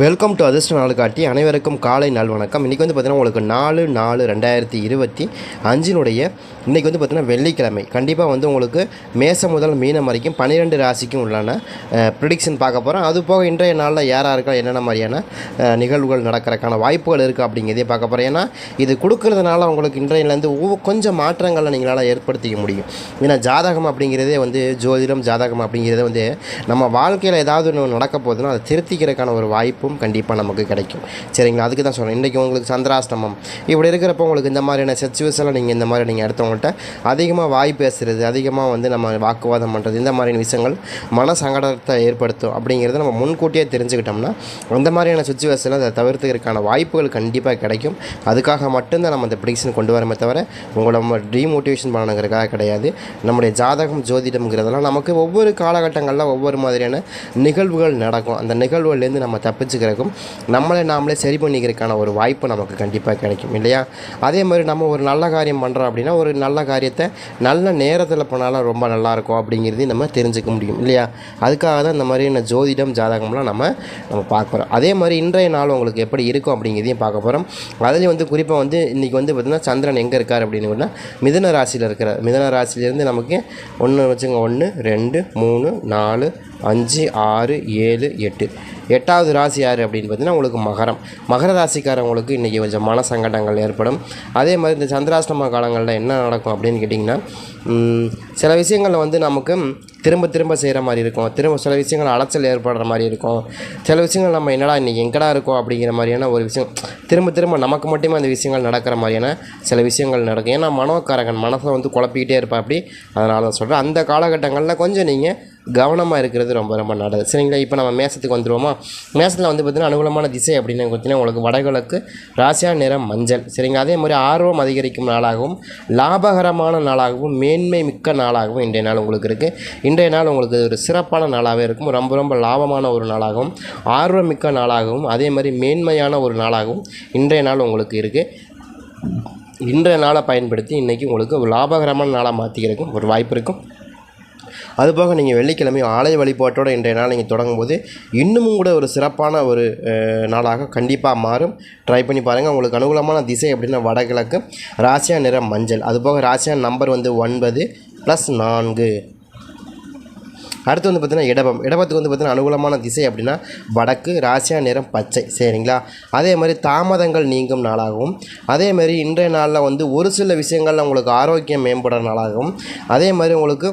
Welcome to அதிர்ஷ்ட நாள் காட்டி அனைவருக்கும் காலை நாள் வணக்கம். இன்றைக்கி வந்து பார்த்தீங்கன்னா உங்களுக்கு நாலு நாலு ரெண்டாயிரத்தி இருபத்தி அஞ்சினுடைய இன்றைக்கி வந்து பார்த்திங்கன்னா வெள்ளிக்கிழமை. கண்டிப்பாக வந்து உங்களுக்கு மேசம் முதல் மீனம் வரைக்கும் பன்னிரெண்டு ராசிக்கும் உள்ளான ப்ரிடிக்ஷன் பார்க்க போகிறோம் அது போக இன்றைய நாளில் யார் யாருக்கா என்னென்ன மாதிரியான நிகழ்வுகள் நடக்கிறதுக்கான வாய்ப்புகள் இருக்குது அப்படிங்கிறதையும் பார்க்க போகிறோம் ஏன்னா இது கொடுக்கறதுனால உங்களுக்கு இன்றையிலேருந்து ஒவ்வொரு கொஞ்சம் மாற்றங்களை நீங்களால் ஏற்படுத்திக்க முடியும். ஏன்னா ஜாதகம் அப்படிங்கிறதே வந்து ஜோதிடம் ஜாதகம் அப்படிங்கிறதே வந்து நம்ம வாழ்க்கையில் ஏதாவது ஒன்று நடக்க போதுன்னா அதை திருத்திக்கிறதுக்கான ஒரு வாய்ப்பு வாய்ப்பும் கண்டிப்பாக நமக்கு கிடைக்கும். சரிங்களா? அதுக்கு தான் சொல்கிறேன் இன்றைக்கி உங்களுக்கு சந்திராஷ்டமம். இப்படி இருக்கிறப்போ உங்களுக்கு இந்த மாதிரியான சுச்சுவேஷனில் நீங்கள் இந்த மாதிரி நீங்கள் அடுத்தவங்கள்ட்ட அதிகமாக வாய் பேசுகிறது அதிகமாக வந்து நம்ம வாக்குவாதம் பண்ணுறது இந்த மாதிரியான விஷயங்கள் மன சங்கடத்தை ஏற்படுத்தும் அப்படிங்கிறத நம்ம முன்கூட்டியே தெரிஞ்சுக்கிட்டோம்னா அந்த மாதிரியான சுச்சுவேஷனில் அதை தவிர்த்துக்கிறதுக்கான வாய்ப்புகள் கண்டிப்பாக கிடைக்கும். அதுக்காக மட்டும்தான் நம்ம அந்த ப்ரிடிக்ஷன் கொண்டு வரமே தவிர உங்களை நம்ம டீமோட்டிவேஷன் பண்ணணுங்கிறதுக்காக கிடையாது. நம்முடைய ஜாதகம் ஜோதிடம்ங்கிறதெல்லாம் நமக்கு ஒவ்வொரு காலகட்டங்களில் ஒவ்வொரு மாதிரியான நிகழ்வுகள் நடக்கும். அந்த நிகழ்வுகள்லேருந்து நம்ம தப்பிச்சுக்கிறதுக்கும் நம்மளை நாமளே சரி பண்ணிக்கிறதுக்கான ஒரு வாய்ப்பு நமக்கு கண்டிப்பாக கிடைக்கும் இல்லையா? அதே மாதிரி நம்ம ஒரு நல்ல காரியம் பண்ணுறோம் அப்படின்னா ஒரு நல்ல காரியத்தை நல்ல நேரத்தில் பண்ணாலும் ரொம்ப நல்லாயிருக்கும் அப்படிங்கிறதையும் நம்ம தெரிஞ்சுக்க முடியும் இல்லையா? அதுக்காக தான் இந்த மாதிரியான ஜோதிடம் ஜாதகம்லாம் நம்ம நம்ம பார்க்க போகிறோம் அதே மாதிரி இன்றைய நாள் உங்களுக்கு எப்படி இருக்கும் அப்படிங்கிறதையும் பார்க்க போகிறோம் அதுலேயும் வந்து குறிப்பாக வந்து இன்றைக்கி வந்து பார்த்திங்கன்னா சந்திரன் எங்கே இருக்கார் அப்படின்னு சொன்னா மிதன ராசியில் இருக்கிறார். மிதன ராசியிலேருந்து நமக்கு ஒன்று வச்சுங்க ஒன்று ரெண்டு மூணு நாலு அஞ்சு ஆறு ஏழு எட்டு. எட்டாவது ராசி யார் அப்படின்னு பார்த்தீங்கன்னா உங்களுக்கு மகரம். மகர ராசிக்காரவங்களுக்கு இன்றைக்கி கொஞ்சம் மன சங்கடங்கள் ஏற்படும். அதே மாதிரி இந்த சந்திராஷ்டம காலங்களில் என்ன நடக்கும் அப்படின்னு கேட்டிங்கன்னா சில விஷயங்களில் வந்து நமக்கு திரும்ப திரும்ப செய்கிற மாதிரி இருக்கும். திரும்ப சில விஷயங்கள் அலைச்சல் ஏற்படுற மாதிரி இருக்கும். சில விஷயங்கள் நம்ம என்னடா இன்றைக்கி எங்கடா இருக்கோம் அப்படிங்கிற மாதிரியான ஒரு விஷயம் திரும்ப திரும்ப நமக்கு மட்டுமே அந்த விஷயங்கள் நடக்கிற மாதிரியான சில விஷயங்கள் நடக்கும். ஏன்னா மனோக்காரகன் மனசை வந்து குழப்பிக்கிட்டே இருப்பா அப்படி. அதனால தான் சொல்கிறேன் அந்த காலகட்டங்களில் கொஞ்சம் நீங்கள் கவனமாக இருக்கிறது ரொம்ப ரொம்ப நல்லது. சரிங்களா இப்போ நம்ம மேசத்துக்கு வந்துடுவோமா மேசத்தில் வந்து பார்த்திங்கன்னா அனுகூலமான திசை அப்படின்னு பார்த்தீங்கன்னா உங்களுக்கு வடகிழக்கு ராசியா நிறம் மஞ்சள். சரிங்களா அதே மாதிரி ஆர்வம் அதிகரிக்கும் நாளாகவும் லாபகரமான நாளாகவும் மேன்மை மிக்க நாளாகவும் இன்றைய நாள் உங்களுக்கு இருக்குது இன்றைய நாள் உங்களுக்கு ஒரு சிறப்பான நாளாகவே இருக்கும். ரொம்ப ரொம்ப லாபமான ஒரு நாளாகவும் ஆர்வம் மிக்க நாளாகவும் அதே மாதிரி மேன்மையான ஒரு நாளாகவும் இன்றைய நாள் உங்களுக்கு இருக்குது இன்றைய நாளை பயன்படுத்தி இன்றைக்கி உங்களுக்கு ஒரு லாபகரமான நாளாக மாற்றிக்கிறதுக்கும் ஒரு வாய்ப்பு இருக்கும். அதுபோக நீங்கள் வெள்ளிக்கிழமை ஆலய வழிபாட்டோட இன்றைய நாள் நீங்கள் தொடங்கும்போது இன்னமும் கூட ஒரு சிறப்பான ஒரு நாளாக கண்டிப்பாக மாறும். ட்ரை பண்ணி பாருங்கள் உங்களுக்கு அனுகூலமான திசை அப்படின்னா வடகிழக்கு ராசியா நிறம் மஞ்சள். அதுபோக ராசியா நம்பர் வந்து ஒன்பது ப்ளஸ் நான்கு. அடுத்து வந்து பார்த்தீங்கன்னா இடபம். இடபத்துக்கு வந்து பார்த்தீங்கன்னா அனுகூலமான திசை அப்படின்னா வடக்கு ராசியா நிறம் பச்சை. சரிங்களா? அதே மாதிரி தாமதங்கள் நீங்கும் நாளாகவும் அதே மாதிரி இன்றைய நாளில் வந்து ஒரு சில விஷயங்களில் உங்களுக்கு ஆரோக்கியம் மேம்படுற நாளாகவும் அதே மாதிரி உங்களுக்கு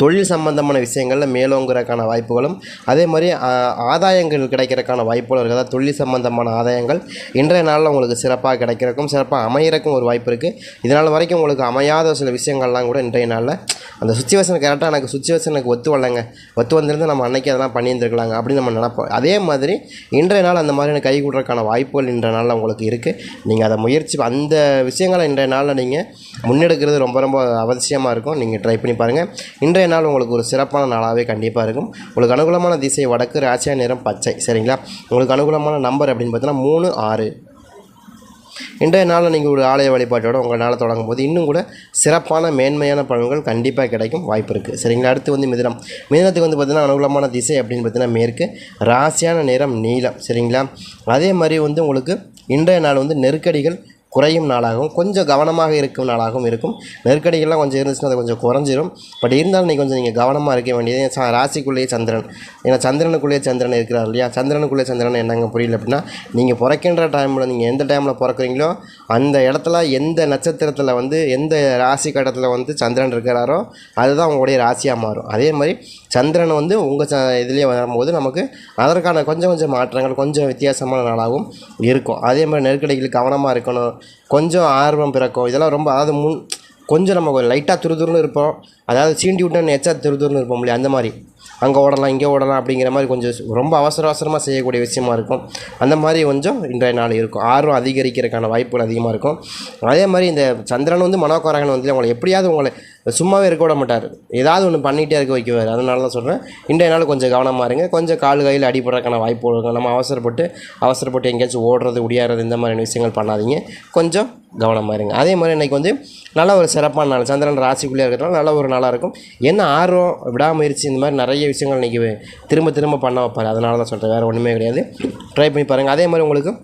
தொழில் சம்பந்தமான விஷயங்களில் மேலோங்கிறதுக்கான வாய்ப்புகளும் அதே மாதிரி ஆதாயங்கள் கிடைக்கிறதுக்கான வாய்ப்புகளும் இருக்குது. அதாவது தொழில் சம்பந்தமான ஆதாயங்கள் இன்றைய நாளில் உங்களுக்கு சிறப்பாக கிடைக்கிறக்கும் சிறப்பாக அமையிறக்கும் ஒரு வாய்ப்பு இருக்குது இதனால் வரைக்கும் உங்களுக்கு அமையாத சில விஷயங்கள்லாம் கூட இன்றைய நாளில் அந்த சுச்சுவேஷன் கரெக்டாக எனக்கு சுச்சுவேஷன் எனக்கு ஒத்து வரலைங்க. ஒத்து வந்திருந்து நம்ம அன்னைக்கு அதெல்லாம் பண்ணியிருந்துருக்கலாங்க அப்படின்னு நம்ம நினைப்போம். அதே மாதிரி இன்றைய நாள் அந்த மாதிரியான கை கூடுறதுக்கான வாய்ப்புகள் இன்றைய நாளில் உங்களுக்கு இருக்குது நீங்கள் அதை முயற்சி அந்த விஷயங்களை இன்றைய நாளில் நீங்கள் முன்னெடுக்கிறது ரொம்ப ரொம்ப அவசியமாக இருக்கும். நீங்கள் ட்ரை பண்ணி பாருங்கள் இன்றைய இன்றைய நாள் உங்களுக்கு ஒரு சிறப்பான நாளாகவே கண்டிப்பாக இருக்கும். உங்களுக்கு அனுகூலமான திசை வடக்கு ராசியா நிறம் பச்சை. சரிங்களா? உங்களுக்கு அனுகூலமான நம்பர் அப்படின்னு பார்த்தீங்கன்னா மூணு ஆறு. இன்றைய நாளில் நீங்கள் ஒரு ஆலய வழிபாட்டோட உங்கள் நாளை தொடங்கும் போது இன்னும் கூட சிறப்பான மேன்மையான பலன்கள் கண்டிப்பாக கிடைக்கும் வாய்ப்பு இருக்குது சரிங்களா? அடுத்து வந்து மிதனம். மிதனத்துக்கு வந்து பார்த்திங்கன்னா அனுகூலமான திசை அப்படின்னு பார்த்தீங்கன்னா மேற்கு ராசியான நிறம் நீளம் சரிங்களா? அதே மாதிரி வந்து உங்களுக்கு இன்றைய நாள் வந்து நெருக்கடிகள் குறையும் நாளாகவும் கொஞ்சம் கவனமாக இருக்கும் நாளாகவும் இருக்கும். நெருக்கடிகள்லாம் கொஞ்சம் இருந்துச்சுன்னா அது கொஞ்சம் குறைஞ்சிரும். பட் இருந்தாலும் நீங்கள் கொஞ்சம் நீங்கள் கவனமாக இருக்க வேண்டியது ச ராசிக்குள்ளேயே சந்திரன். ஏன்னா சந்திரனுக்குள்ளேயே சந்திரன் இருக்கிறார் இல்லையா? சந்திரனுக்குள்ளே சந்திரன் என்னங்க புரியல அப்படின்னா நீங்கள் பிறக்கின்ற டைமில் நீங்கள் எந்த டைமில் பிறக்குறீங்களோ அந்த இடத்துல எந்த நட்சத்திரத்தில் வந்து எந்த ராசி கட்டத்தில் வந்து சந்திரன் இருக்கிறாரோ அதுதான் உங்களுடைய ராசியாக மாறும். அதே மாதிரி சந்திரன் வந்து உங்கள் ச இதுலேயே வரும்போது நமக்கு அதற்கான கொஞ்சம் கொஞ்சம் மாற்றங்கள் கொஞ்சம் வித்தியாசமான நாளாகவும் இருக்கும். அதே மாதிரி நெருக்கடிகள் கவனமாக இருக்கணும். கொஞ்சம் ஆர்வம் பிறக்கும். இதெல்லாம் ரொம்ப அதாவது முன் கொஞ்சம் நம்ம லைட்டாக துருதுருன்னு இருப்போம். அதாவது சீண்டி விட்டோன்னு எச்சா துருதுருன்னு இருப்போம் இல்லையா? அந்த மாதிரி. அங்கே ஓடலாம் இங்கே ஓடலாம் அப்படிங்கிற மாதிரி கொஞ்சம் ரொம்ப அவசர அவசரமாக செய்யக்கூடிய விஷயமா இருக்கும். அந்த மாதிரி கொஞ்சம் இன்றைய நாள் இருக்கும். ஆர்வம் அதிகரிக்கிறதுக்கான வாய்ப்புகள் அதிகமாக இருக்கும். அதே மாதிரி இந்த சந்திரன் வந்து மனோகாரகன் வந்து உங்களை எப்படியாவது உங்களை சும்மாவே இருக்க விட மாட்டார். ஏதாவது ஒன்று பண்ணிகிட்டே இருக்க வைக்குவார். அதனால தான் சொல்கிறேன் இன்றைய நாள் கொஞ்சம் கவனமாக இருங்க. கொஞ்சம் கால் கையில் அடிபடுறதுக்கான வாய்ப்பு இருக்கும் நம்ம அவசரப்பட்டு அவசரப்பட்டு எங்கேயாச்சும் ஓடுறது ஒடியாடுறது இந்த மாதிரியான விஷயங்கள் பண்ணாதீங்க. கொஞ்சம் கவனமாக இருங்க. அதே மாதிரி இன்றைக்கி வந்து நல்ல ஒரு சிறப்பான நாள். சந்திரன் ராசிக்குள்ளே இருக்கிறதுனால நல்ல ஒரு நாளாக இருக்கும். என்ன ஆர்வம் விடாமுயற்சி இந்த மாதிரி நிறைய விஷயங்கள் இன்றைக்கி திரும்ப திரும்ப பண்ண வைப்பார். அதனால தான் சொல்கிறேன் வேறு ஒன்றுமே கிடையாது. ட்ரை பண்ணி பாருங்கள் அதே மாதிரி உங்களுக்கு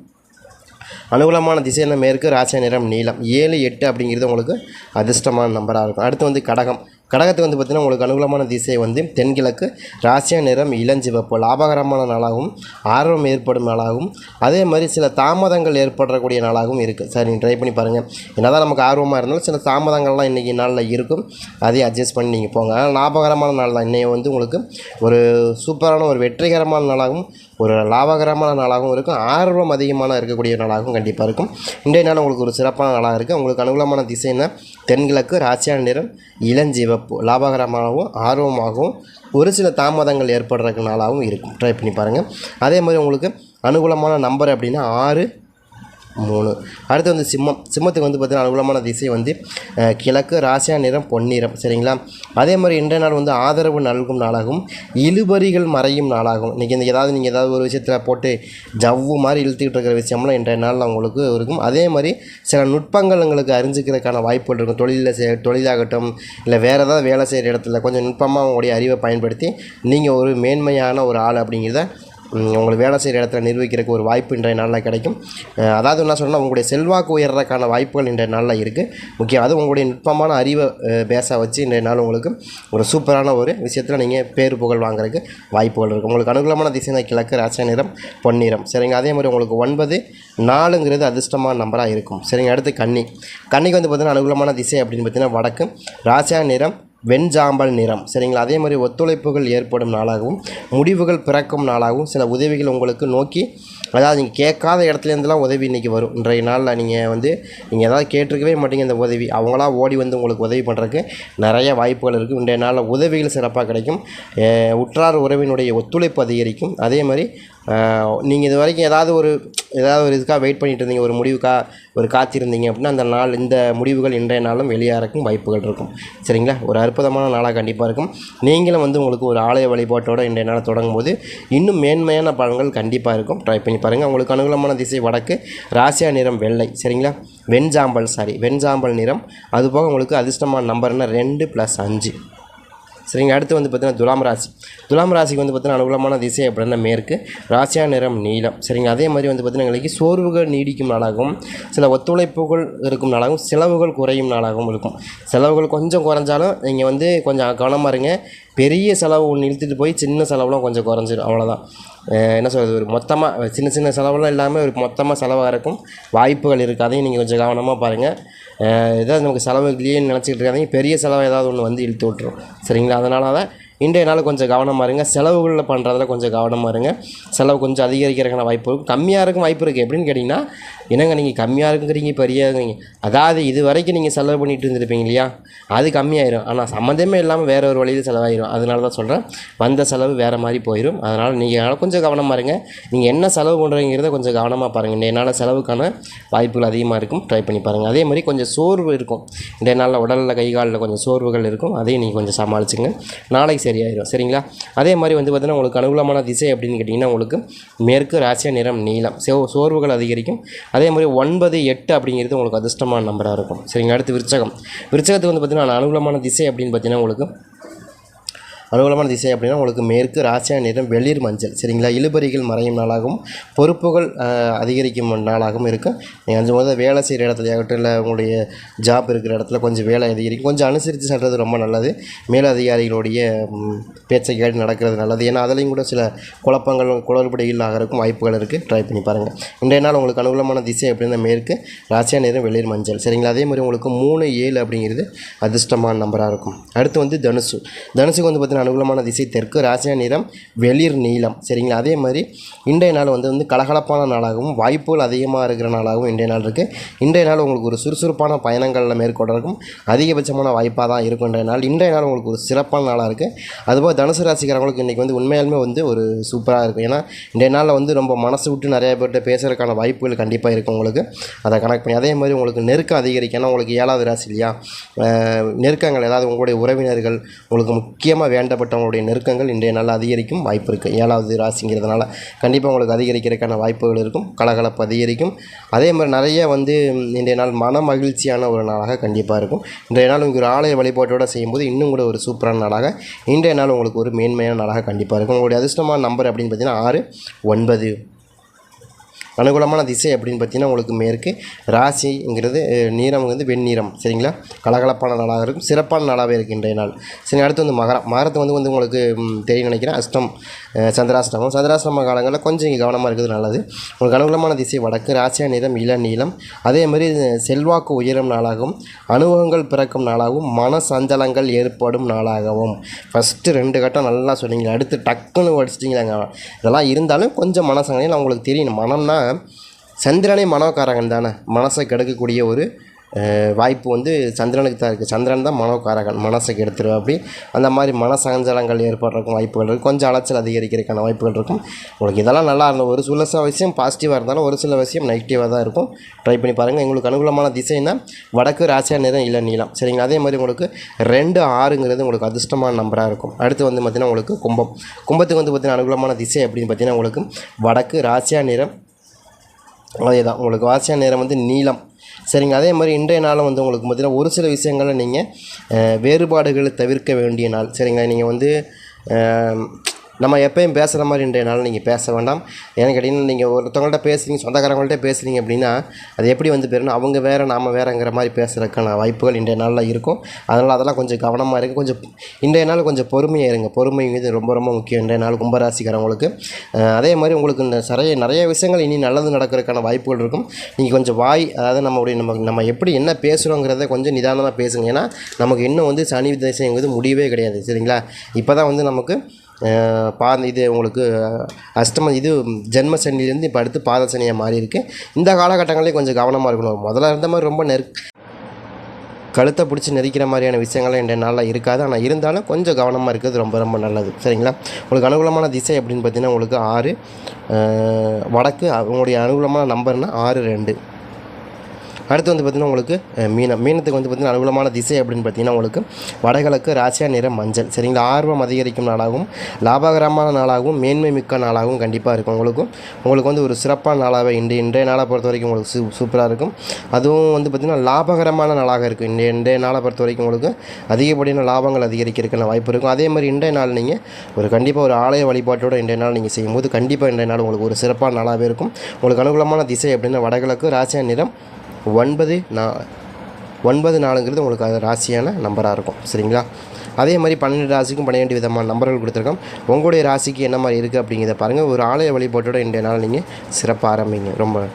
அனுகூலமான திசையான மேற்கு ராசி நிறம் நீளம் ஏழு எட்டு அப்படிங்கிறது உங்களுக்கு அதிர்ஷ்டமான நம்பராக இருக்கும். அடுத்து வந்து கடகம். கடகத்துக்கு வந்து பார்த்திங்கன்னா உங்களுக்கு அனுகூலமான திசை வந்து தென்கிழக்கு ராசியா நிறம் இளஞ்சிவப்பு லாபகரமான நாளாகவும் ஆர்வம் ஏற்படும் நாளாகவும் அதே மாதிரி சில தாமதங்கள் ஏற்படக்கூடிய நாளாகவும் இருக்குது சார் நீங்கள் ட்ரை பண்ணி பாருங்கள் என்னதான் நமக்கு ஆர்வமாக இருந்தாலும் சில தாமதங்கள்லாம் இன்றைக்கி நாளில் இருக்கும். அதையும் அட்ஜஸ்ட் பண்ணி நீங்கள் போங்க. ஆனால் லாபகரமான நாள் தான். இன்றைய வந்து உங்களுக்கு ஒரு சூப்பரான ஒரு வெற்றிகரமான நாளாகவும் ஒரு லாபகரமான நாளாகவும் இருக்கும். ஆர்வம் அதிகமான இருக்கக்கூடிய நாளாகவும் கண்டிப்பாக இருக்கும். இன்றைய நாள் உங்களுக்கு ஒரு சிறப்பான நாளாக இருக்குது உங்களுக்கு அனுகூலமான திசைன்னா தென்கிழக்கு ராசியான நிறம் சிறப்பு லாபகரமாகவும் ஆர்வமாகவும் ஒரு சில தாமதங்கள் ஏற்படுறதுனாலாகவும் நாளாகவும் இருக்கும். ட்ரை பண்ணி பாருங்கள் அதே மாதிரி உங்களுக்கு அனுகூலமான நம்பர் அப்படின்னா ஆறு மூணு. அடுத்து வந்து சிம்மம். சிம்மத்துக்கு வந்து பார்த்திங்கன்னா அனுகூலமான திசை வந்து கிழக்கு ராசியா நிறம் பொன்னிறம். சரிங்களா? அதே மாதிரி இன்றைய நாள் வந்து ஆதரவு நல்கும் நாளாகும். இழுபறிகள் மறையும் நாளாகும். இன்றைக்கி இந்த ஏதாவது நீங்கள் ஏதாவது ஒரு விஷயத்தில் போட்டு ஜவ்வு மாதிரி இழுத்துக்கிட்டு இருக்கிற விஷயம்லாம் இன்றைய நாளில் உங்களுக்கு இருக்கும். அதே மாதிரி சில நுட்பங்கள் உங்களுக்கு அறிஞ்சிக்கிறதுக்கான வாய்ப்புகள் இருக்கும். தொழிலில் செய் தொழிலாகட்டும் இல்லை வேறு ஏதாவது வேலை செய்கிற இடத்துல கொஞ்சம் நுட்பமாக உங்களுடைய அறிவை பயன்படுத்தி நீங்கள் ஒரு மேன்மையான ஒரு ஆள் அப்படிங்கிறத உங்களுக்கு வேலை செய்கிற இடத்துல நிர்வகிக்கிறதுக்கு ஒரு வாய்ப்பு இன்றைய நாளில் கிடைக்கும். அதாவது என்ன சொல்லணும்னா உங்களுடைய செல்வாக்கு உயர்றதுக்கான வாய்ப்புகள் இன்றைய நாளில் இருக்குது முக்கியம் அது உங்களுடைய நுட்பமான அறிவை அஹ், பேச வச்சு இன்றைய நாள் உங்களுக்கு ஒரு சூப்பரான ஒரு விஷயத்தில் நீங்கள் பேர் புகழ் வாங்குறதுக்கு வாய்ப்புகள் இருக்குது உங்களுக்கு அனுகூலமான திசை கிழக்கு ராசிய நிறம் பொன்னிறம் சரிங்க அதே மாதிரி உங்களுக்கு ஒன்பது நாலுங்கிறது அதிர்ஷ்டமான நம்பராக இருக்கும். சரிங்க அடுத்து கன்னி. கன்னிக்கு வந்து பார்த்திங்கன்னா அனுகூலமான திசை அப்படின்னு பார்த்தீங்கன்னா வடக்கு. ராசியா நிறம் வெண்சாம்பல் நிறம். சரிங்களா? அதே மாதிரி ஒத்துழைப்புகள் ஏற்படும் நாளாகவும் முடிவுகள் பிறக்கும் நாளாகவும் சில உதவிகள் உங்களுக்கு நோக்கி அதாவது நீங்கள் கேட்காத இடத்துலேருந்துலாம் உதவி இன்றைக்கி வரும். இன்றைய நாளில் நீங்கள் வந்து நீங்கள் எதாவது கேட்டிருக்கவே மாட்டீங்க இந்த உதவி. அவங்களா ஓடி வந்து உங்களுக்கு உதவி பண்ணுறதுக்கு நிறைய வாய்ப்புகள் இருக்குது இன்றைய நாளில் உதவிகள் சிறப்பாக கிடைக்கும். உற்றார் உறவினுடைய ஒத்துழைப்பு அதிகரிக்கும். அதே மாதிரி நீங்கள் இது வரைக்கும் ஏதாவது ஒரு ஏதாவது ஒரு இதுக்காக வெயிட் பண்ணிகிட்டு இருந்தீங்க ஒரு முடிவுக்காக ஒரு காத்திருந்தீங்க அப்படின்னா அந்த நாள் இந்த முடிவுகள் இன்றைய நாளும் வெளியாகிறக்கும் வாய்ப்புகள் இருக்கும். சரிங்களா? ஒரு அற்புதமான நாளாக கண்டிப்பாக இருக்கும். நீங்களும் வந்து உங்களுக்கு ஒரு ஆலய வழிபாட்டோட இன்றைய நாளை தொடங்கும் போது இன்னும் மேன்மையான பலன்கள் கண்டிப்பாக இருக்கும். ட்ரை பண்ணி பாருங்கள் உங்களுக்கு அனுகூலமான திசை வடக்கு ராசியா நிறம் வெள்ளை. சரிங்களா? வெண்சாம்பல் சாரி வெண்சாம்பல் நிறம். அதுபோக உங்களுக்கு அதிர்ஷ்டமான நம்பர்னால் ரெண்டு ப்ளஸ் அஞ்சு. சரிங்க அடுத்து வந்து பார்த்திங்கன்னா துலாம் ராசி. துலாம் ராசிக்கு வந்து பார்த்திங்கன்னா அனுகூலமான திசை அப்படின்னா மேற்கு ராசியா நிறம் நீளம் சரிங்க அதே மாதிரி வந்து பார்த்தீங்கன்னா எங்களுக்கு சோர்வுகள் நீடிக்கும் நாளாகவும் சில ஒத்துழைப்புகள் இருக்கும் நாளாகவும் செலவுகள் குறையும் நாளாகவும் இருக்கும். செலவுகள் கொஞ்சம் குறைஞ்சாலும் நீங்கள் வந்து கொஞ்சம் கவனமாக இருங்க. பெரிய செலவு ஒன்று இழுத்துட்டு போய் சின்ன செலவுலாம் கொஞ்சம் குறைஞ்சிடும் அவ்வளோதான் என்ன சொல்கிறது ஒரு மொத்தமாக சின்ன சின்ன செலவுலாம் இல்லாமல் ஒரு மொத்தமாக செலவாக இருக்கும். வாய்ப்புகள் இருக்குது அதையும் நீங்கள் கொஞ்சம் கவனமாக பாருங்கள் ஏதாவது நமக்கு செலவு இல்லையே நினச்சிக்கிட்டு இருக்காதீங்க. பெரிய செலவு ஏதாவது ஒன்று வந்து இழுத்து விட்ரும் சரிங்களா? அதனால தான் இன்றைய நாள் கொஞ்சம் கவனமாக இருங்க. செலவுகளில் பண்ணுறதுல கொஞ்சம் கவனமாக இருங்க. செலவு கொஞ்சம் அதிகரிக்கிறதுக்கான வாய்ப்பு இருக்கும் கம்மியாக இருக்கும் வாய்ப்பு இருக்குது எப்படின்னு கேட்டிங்கன்னா என்னங்க நீங்கள் கம்மியாக இருக்குங்கிறீங்க பெரிய அதாவது இது வரைக்கும் நீங்கள் செலவு பண்ணிட்டு இருந்திருப்பீங்க இல்லையா? அது கம்மியாயிரும். ஆனால் சம்மந்தமே இல்லாமல் வேற ஒரு வழியில் செலவாயிரும். அதனால தான் சொல்கிறேன் வந்த செலவு வேறு மாதிரி போயிடும் அதனால் நீங்கள் கொஞ்சம் கவனமாக இருங்க. நீங்கள் என்ன செலவு பண்ணுறீங்கிறத கொஞ்சம் கவனமாக பாருங்கள் இன்றைய நாளில் செலவுக்கான வாய்ப்புகள் அதிகமாக இருக்கும். ட்ரை பண்ணி பாருங்கள் அதே மாதிரி கொஞ்சம் சோர்வு இருக்கும். இன்றைய நாளில் உடலில் கை காலில் கொஞ்சம் சோர்வுகள் இருக்கும். அதையும் நீங்கள் கொஞ்சம் சமாளிச்சுங்க நாளைக்கு சரியாயிடும் சரிங்களா? அதே மாதிரி வந்து பார்த்தீங்கன்னா உங்களுக்கு அனுகூலமான திசை அப்படின்னு கேட்டிங்கன்னா உங்களுக்கு மேற்கு ராசியா நிறம் நீளம். சோ சோர்வுகள் அதிகரிக்கும். அதே மாதிரி ஒன்பது எட்டு அப்படிங்கிறது உங்களுக்கு அதிர்ஷ்டமான நம்பராக இருக்கும். சரிங்க அடுத்து விருச்சகம். விருச்சகத்துக்கு வந்து பார்த்தீங்கன்னா அனுகூலமான திசை அப்படின்னு பார்த்தீங்கன்னா உங்களுக்கு அனுகூலமான திசை அப்படின்னா உங்களுக்கு மேற்கு ராசியா நிறம் வெளிர் மஞ்சள். சரிங்களா? இழுபறிகள் மறையும் நாளாகவும் பொறுப்புகள் அதிகரிக்கும் நாளாகவும் இருக்கும். நீங்கள் அஞ்சு முதல் வேலை செய்கிற இடத்துல ஆகட்டும் இல்லை உங்களுடைய ஜாப் இருக்கிற இடத்துல கொஞ்சம் வேலை அதிகரிக்கும். கொஞ்சம் அனுசரித்து செல்வது ரொம்ப நல்லது. மேலதிகாரிகளுடைய ம், பேச்சை கேட்டு நடக்கிறது நல்லது. ஏன்னா அதுலேயும் கூட சில குழப்பங்கள் குளறுபடிகள் ஆகிறதுக்கும் வாய்ப்புகள் இருக்குது ட்ரை பண்ணி பாருங்கள் இன்றைய நாள் உங்களுக்கு அனுகூலமான திசை அப்படின்னா மேற்கு ராசியா நிறம் வெளிர் மஞ்சள். சரிங்களா? அதே மாதிரி உங்களுக்கு மூணு ஏழு அப்படிங்கிறது அதிர்ஷ்டமான நம்பராக இருக்கும். அடுத்து வந்து தனுசு. தனுசுக்கு வந்து பார்த்தீங்கன்னா அனுகூலமான திசை தெற்கு ராசியா நிறம் வெளிர் நீளம். சரிங்களா? அதே மாதிரி இன்றைய நாள் வந்து வந்து கலகலப்பான நாளாகவும் வாய்ப்புகள் அதிகமாக இருக்கிற நாளாகவும் இன்றைய நாள் இருக்குது இன்றைய நாள் உங்களுக்கு ஒரு சுறுசுறுப்பான பயணங்களில் மேற்கொள்றதுக்கும் அதிகபட்சமான வாய்ப்பாக தான் இருக்கும் இன்றைய நாள். இன்றைய நாள் உங்களுக்கு ஒரு சிறப்பான நாளாக இருக்குது அதுபோல் தனுசு ராசிக்காரங்களுக்கு இன்றைக்கி வந்து உண்மையாலுமே வந்து ஒரு சூப்பராக இருக்கும். ஏன்னா இன்றைய நாளில் வந்து ரொம்ப மனசு விட்டு நிறைய பேர்கிட்ட பேசுகிறதுக்கான வாய்ப்புகள் கண்டிப்பாக இருக்கும் உங்களுக்கு. அதை கனெக்ட் பண்ணி அதே மாதிரி உங்களுக்கு நெருக்கம் அதிகரிக்கும். ஏன்னா உங்களுக்கு ஏழாவது ராசி இல்லையா? நெருக்கங்கள் ஏதாவது உங்களுடைய உறவினர்கள் உங்களுக்கு முக்கியமாக வேண்டப்பட்டவங்களுடைய நெருக்கங்கள் இன்றைய நாள் அதிகரிக்கும் வாய்ப்பு இருக்குது ஏழாவது ராசிங்கிறதுனால கண்டிப்பாக உங்களுக்கு அதிகரிக்கிறதுக்கான வாய்ப்புகள் இருக்கும். கலகலப்பு அதிகரிக்கும். அதே மாதிரி நிறைய வந்து இன்றைய நாள் மன மகிழ்ச்சியான ஒரு நாளாக கண்டிப்பாக இருக்கும். இன்றைய நாள் உங்களுக்கு ஒரு ஆலய வழிபாட்டோடு செய்யும்போது இன்னும் கூட ஒரு சூப்பரான நாளாக இன்றைய நாள் உங்களுக்கு ஒரு மேன்மையான நாளாக கண்டிப்பாக இருக்கும். உங்களுடைய அதிர்ஷ்டமான நம்பர் அப்படின்னு பார்த்தீங்கன்னா ஆறு ஒன்பது. அனுகூலமான திசை அப்படின்னு பார்த்தீங்கன்னா உங்களுக்கு மேற்கு. ராசிங்கிறது நீரம் வந்து வெண்ணிறம் சரிங்களா? கலகலப்பான நாளாக இருக்கும். சிறப்பான நாளாகவே இருக்கின்ற நாள். சரி அடுத்து வந்து மகரம். மகரத்தை வந்து வந்து உங்களுக்கு தெரியும் நினைக்கிறேன். அஷ்டம். அஹ், சந்திராசிரம சந்திராஷ்டம காலங்களில் கொஞ்சம் இங்கே கவனமாக இருக்கிறது நல்லது. உங்களுக்கு அனுகூலமான திசை வடக்கு ராசியா நிறம் இள நீளம். அதே மாதிரி செல்வாக்கு உயரும் நாளாகவும் அனுபவங்கள் பிறக்கும் நாளாகவும் மன சஞ்சலங்கள் ஏற்படும் நாளாகவும். ஃபஸ்ட்டு ரெண்டு கட்டம் நல்லா சொன்னீங்க. அடுத்து டக்குன்னு அடிச்சிட்டிங்களாங்க இதெல்லாம் இருந்தாலும் கொஞ்சம் மனசங்களையும் உங்களுக்கு தெரியும் மனம்னா சந்திரனே மனோக்காரகன் தானே. மனசை கெடுக்கக்கூடிய ஒரு வாய்ப்பு வந்து சந்திரனுக்கு தான் இருக்குது சந்திரன் தான் மனோக்காரகன் மனசை கெடுத்துருவா அப்படி அந்த மாதிரி மனசஞ்சலங்கள் ஏற்படுறக்கும் வாய்ப்புகள் இருக்குது கொஞ்சம் அலைச்சல் அதிகரிக்கிறதுக்கான வாய்ப்புகள் இருக்கும். உங்களுக்கு இதெல்லாம் நல்லா இருந்த ஒரு சில சில விஷயம் பாசிட்டிவாக இருந்தாலும் ஒரு சில விஷயம் நெகட்டிவாக தான் இருக்கும். ட்ரை பண்ணி பாருங்கள் எங்களுக்கு அனுகூலமான திசைன்னா வடக்கு ராசியா நிறம் இல்லை நீளம் சரிங்களா? அதே மாதிரி உங்களுக்கு ரெண்டு ஆறுங்கிறது உங்களுக்கு அதிர்ஷ்டமான நம்பராக இருக்கும். அடுத்து வந்து பார்த்திங்கன்னா உங்களுக்கு கும்பம். கும்பத்துக்கு வந்து பார்த்திங்கன்னா அனுகூலமான திசை அப்படின்னு பார்த்தீங்கன்னா உங்களுக்கு வடக்கு ராசியா நிறம் அதே தான் உங்களுக்கு வாசியா நேரம் வந்து நீளம் சரிங்க. அதே மாதிரி இன்றைய நாளும் வந்து உங்களுக்கு பார்த்திங்கன்னா ஒரு சில விஷயங்களில் நீங்கள் வேறுபாடுகளை தவிர்க்க வேண்டிய நாள். சரிங்களா நீங்கள் வந்து நம்ம எப்பயும் பேசுகிற மாதிரி இன்றைய நாள் நீங்கள் பேச வேண்டாம். ஏன்னு கேட்டிங்கன்னா நீங்கள் ஒருத்தவங்கள்ட்ட பேசுகிறீங்க சொந்தக்காரங்கள்ட்ட பேசுகிறீங்க அப்படின்னா அது எப்படி வந்து பேருன்னா அவங்க வேறு நாம் வேறுங்கிற மாதிரி பேசுகிறதுக்கான வாய்ப்புகள் இன்றைய நாளில் இருக்கும். அதனால் அதெல்லாம் கொஞ்சம் கவனமாக இருக்குது கொஞ்சம் இன்றைய நாள் கொஞ்சம் பொறுமையாக இருங்க. பொறுமைங்கிறது ரொம்ப ரொம்ப முக்கியம் இன்றைய நாள் கும்பராசிக்காரவங்களுக்கு. அதே மாதிரி உங்களுக்கு இந்த நிறைய நிறைய விஷயங்கள் இனி நல்லது நடக்கிறதுக்கான வாய்ப்புகள் இருக்கும். நீங்கள் கொஞ்சம் வாய் அதாவது நம்மளுடைய நம்ம நம்ம எப்படி என்ன பேசுகிறோங்கிறத கொஞ்சம் நிதானமாக பேசுங்க. ஏன்னா நமக்கு இன்னும் வந்து சனி திசைங்கிறது முடியவே கிடையாது. சரிங்களா? இப்போ தான் வந்து நமக்கு பாத இது உங்களுக்கு அஷ்டம இது ஜென்ம சனிலேருந்து இப்போ அடுத்து பாத சனியாக மாறி இருக்கு இந்த காலகட்டங்களே கொஞ்சம் கவனமாக இருக்கணும். முதல்ல இருந்த மாதிரி ரொம்ப நெரு கழுத்தை பிடிச்சி நெரிக்கிற மாதிரியான விஷயங்கள்லாம் இன்றைய நாளில் இருக்காது. ஆனால் இருந்தாலும் கொஞ்சம் கவனமாக இருக்கிறது ரொம்ப ரொம்ப நல்லது. சரிங்களா? உங்களுக்கு அனுகூலமான திசை அப்படின்னு பார்த்தீங்கன்னா உங்களுக்கு ஆறு வடக்கு உங்களுடைய அனுகூலமான நம்பர்னால் ஆறு ரெண்டு. அடுத்து வந்து பார்த்திங்கன்னா உங்களுக்கு மீனம். மீனத்துக்கு வந்து பார்த்திங்கன்னா அனுகூலமான திசை அப்படின்னு பார்த்தீங்கன்னா உங்களுக்கு வடகிழக்கு ராசியா நிறம் மஞ்சள். சரிங்களா? ஆர்வம் அதிகரிக்கும் நாளாகவும் லாபகரமான நாளாகவும் மேன்மை மிக்க நாளாகவும் கண்டிப்பாக இருக்கும் உங்களுக்கும். உங்களுக்கு வந்து ஒரு சிறப்பான நாளாகவே இன்றைய இன்றைய நாளை பொறுத்த வரைக்கும் உங்களுக்கு சூ சூப்பராக இருக்கும். அதுவும் வந்து பார்த்திங்கன்னா லாபகரமான நாளாக இருக்கும் இன்றைய இன்றைய நாளை பொறுத்த வரைக்கும் உங்களுக்கு அதிகப்படியான லாபங்கள் அதிகரிக்கிறதுக்கான வாய்ப்பு இருக்கும். அதே மாதிரி இன்றைய நாள் நீங்கள் ஒரு கண்டிப்பாக ஒரு ஆலய வழிபாட்டோடு இன்றைய நாள் நீங்கள் செய்யும்போது கண்டிப்பாக இன்றைய நாள் உங்களுக்கு ஒரு சிறப்பான நாளாகவே இருக்கும். உங்களுக்கு அனுகூலமான திசை அப்படின்னா வடகிழக்கு ராசியா நிறம் ஒன்பது நா ஒன்பது நாலுங்கிறது உங்களுக்கு அது ராசியான நம்பராக இருக்கும். சரிங்களா? அதே மாதிரி பன்னெண்டு ராசிக்கும் பன்னிரெண்டு விதமான நம்பர்கள் கொடுத்துருக்கோம். உங்களுடைய ராசிக்கு என்ன மாதிரி இருக்குது அப்படிங்கிறத பாருங்கள் ஒரு ஆலய வழிபாட்டோட இன்றைய நாள் நீங்கள் சிறப்பாக ஆரம்பிங்க. ரொம்ப